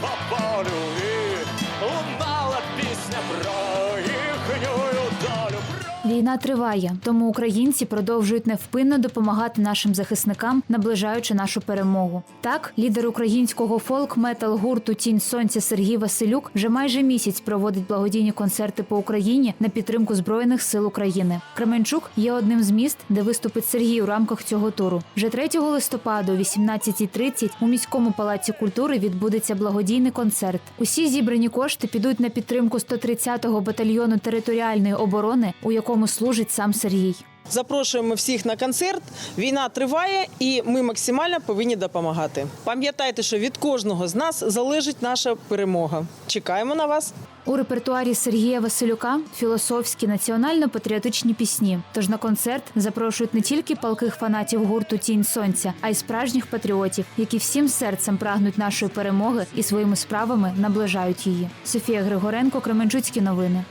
по полю Війна триває, тому українці продовжують невпинно допомагати нашим захисникам, наближаючи нашу перемогу. Так, лідер українського фолк-метал гурту Тінь сонця Сергій Василюк вже майже місяць проводить благодійні концерти по Україні на підтримку збройних сил України. Кременчук є одним з міст, де виступить Сергій у рамках цього туру. Вже 3 листопада о 18.30 у міському палаці культури відбудеться благодійний концерт. Усі зібрані кошти підуть на підтримку 130-го батальйону територіальної оборони, у якому служить сам Сергій. Запрошуємо всіх на концерт. Війна триває, і ми максимально повинні допомагати. Пам'ятайте, що від кожного з нас залежить наша перемога. Чекаємо на вас. У репертуарі Сергія Василюка філософські національно-патріотичні пісні. Тож на концерт запрошують не тільки палких фанатів гурту Тінь сонця, а й справжніх патріотів, які всім серцем прагнуть нашої перемоги і своїми справами наближають її. Софія Григоренко, Кременчуцькі новини.